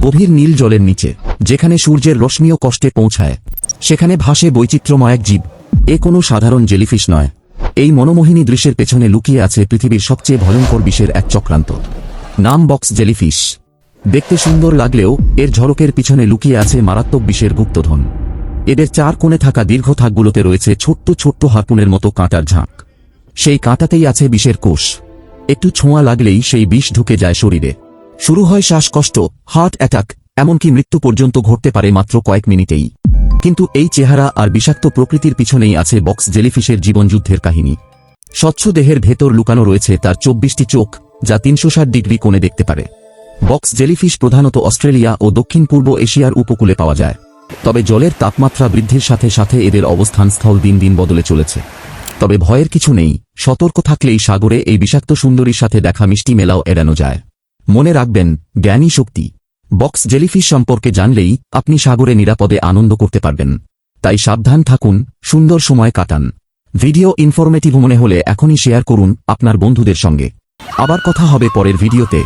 গভীর নীল জলের নিচে, যেখানে সূর্যের রশ্মিও কষ্টে পৌঁছায়, সেখানে ভাসে বৈচিত্র্যময় এক জীব। এ কোনো সাধারণ জেলিফিশ নয়। এই মনোমোহিনী দৃশ্যের পেছনে লুকিয়ে আছে পৃথিবীর সবচেয়ে ভয়ঙ্কর বিষের এক চক্রান্ত। নাম বক্স জেলিফিশ। দেখতে সুন্দর লাগলেও, এর ঝড়কের পিছনে লুকিয়ে আছে মারাত্মক বিষের গুপ্তধন। এদের চার কোণে থাকা দীর্ঘ থাকগুলোতে রয়েছে ছোট্ট ছোট্ট হারপুনের মতো কাঁটার ঝাঁক। সেই কাঁটাতেই আছে বিষের কোষ। একটু ছোঁয়া লাগলেই সেই বিষ ঢুকে যায় শরীরে। শুরু হয় শ্বাসকষ্ট, হার্ট অ্যাটাক, এমনকি মৃত্যু পর্যন্ত ঘটতে পারে মাত্র কয়েক মিনিটেই। কিন্তু এই চেহারা আর বিষাক্ত প্রকৃতির পিছনেই আছে বক্স জেলিফিশের জীবনযুদ্ধের কাহিনী। স্বচ্ছ দেহের ভেতর লুকানো রয়েছে তার চব্বিশটি চোখ, যা তিনশো ষাট ডিগ্রি কোণে দেখতে পারে। বক্স জেলিফিশ প্রধানত অস্ট্রেলিয়া ও দক্ষিণ পূর্ব এশিয়ার উপকূলে পাওয়া যায়। তবে জলের তাপমাত্রা বৃদ্ধির সাথে সাথে এদের অবস্থান স্থল দিন দিন বদলে চলেছে। তবে ভয়ের কিছু নেই, সতর্ক থাকলেই সাগরে এই বিষাক্ত সুন্দরীর সাথে দেখা মিষ্টি মেলাও এড়ানো যায়। মনে রাখবেন, জ্ঞানী শক্তি। বক্স জেলিফিশ সম্পর্কে জানলেই আপনি সাগরে নিরাপদে আনন্দ করতে পারবেন। তাই সাবধান থাকুন, সুন্দর সময় কাটান। ভিডিও ইনফরমেটিভ মনে হলে এখনই শেয়ার করুন আপনার বন্ধুদের সঙ্গে। আবার কথা হবে পরের ভিডিওতে।